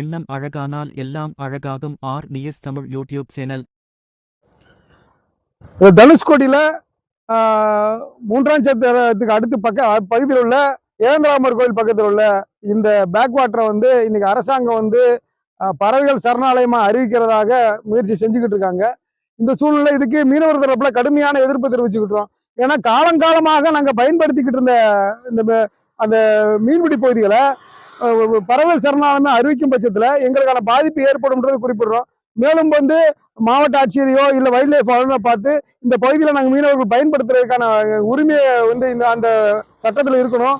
எண்ணம் அழகானால் எல்லாம் அழகாகும். R. News Tamil YouTube channel. தனுஷ்கோடியில் மூன்றாம் சத்திரத்துக்கு அடுத்து பக்க பகுதியில் உள்ள ஏந்திராமர் கோயில் பக்கத்தில் உள்ள இந்த பேக் வாட்டரை வந்து இன்னைக்கு அரசாங்கம் வந்து பறவைகள் சரணாலயமா அறிவிக்கிறதாக முயற்சி செஞ்சுக்கிட்டு இருக்காங்க. இந்த சூழ்நிலை இதுக்கு மீனவர் தரப்புல கடுமையான எதிர்ப்பு தெரிவிச்சுக்கிட்டோம் ஏன்னா காலங்காலமாக நாங்கள் பயன்படுத்திக்கிட்டு இருந்த இந்த அந்த மீன்பிடி பகுதிகளை பரவல் பறவைகள் அறிவிக்கும் பட்சத்தில் எங்களுக்கான பாதிப்பு ஏற்படும்ன்றது குறிப்பிடுறோம். மேலும் வந்து மாவட்ட ஆட்சியரையோ இல்லை வைல்ட் லைஃப் வார்டனோ பார்த்து இந்த பகுதியில் நாங்கள் மீனவர்கள் பயன்படுத்துறதுக்கான உரிமையை வந்து இந்த அந்த சட்டத்தில் இருக்கணும்.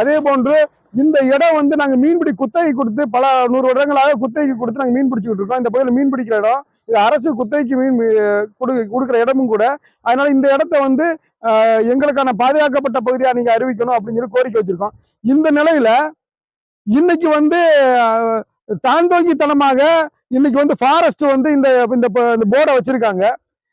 அதே போன்று இந்த இடம் வந்து நாங்கள் மீன்பிடி குத்தகை கொடுத்து பல நூறு வருடங்களாக குத்தகைக்கு கொடுத்து நாங்கள் மீன் பிடிச்சிக்கிட்டு இருக்கோம். இந்த பகுதியில் மீன் பிடிக்கிற இடம் இது அரசு குத்தகைக்கு மீன் கொடு கொடுக்குற இடமும் கூட. அதனால இந்த இடத்த வந்து எங்களுக்கான பாதுகாக்கப்பட்ட பகுதியாக நீங்கள் அறிவிக்கணும் அப்படின்னு சொல்லி கோரிக்கை வச்சுருக்கோம். இந்த நிலையில் இன்னைக்கு வந்து ஆஹ், தாந்தோங்கித்தனமாக இன்னைக்கு வந்து ஃபாரஸ்ட் வந்து இந்த இந்த போர்டை வச்சிருக்காங்க.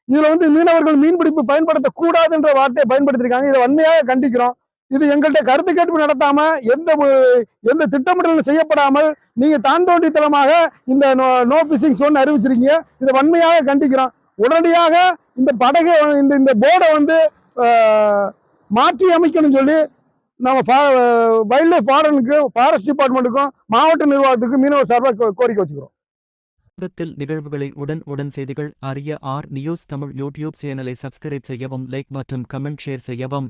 இதுல வந்து மீனவர்கள் மீன்பிடிப்பு பயன்படுத்தக்கூடாதுன்ற வார்த்தையை பயன்படுத்திருக்காங்க. இதை வன்மையாக கண்டிக்கிறோம். இது எங்கள்கிட்ட கருத்து கேட்பு நடத்தாம எந்த ஒரு- எந்த திட்டமிடலும் செய்யப்படாமல் நீங்க தாந்தோண்டித்தனமாக இந்த நோ பிசிங் சோன் அறிவிச்சிருக்கீங்க. இதை வன்மையாக கண்டிக்கிறோம். உடனடியாக இந்த படகை இந்த இந்த போர்டை வந்து மாற்றி அமைக்கணும்னு சொல்லி நம்ம வைல்ட் லைஃப் வார்டனுக்கு ஃபாரஸ்ட் டிபார்ட்மெண்ட்டுக்கும் மாவட்ட நிர்வாகத்துக்கும் மீனவர் சார்பாக கோரிக்கை வச்சுக்கிறோம். உலகத்தில் நிகழ்வுகளை உடன் உடன் செய்திகள் அறிய ஆர் நியூஸ் தமிழ் யூடியூப் சேனலை சப்ஸ்கிரைப் செய்யவும் லைக் மற்றும் கமெண்ட் ஷேர் செய்யவும்.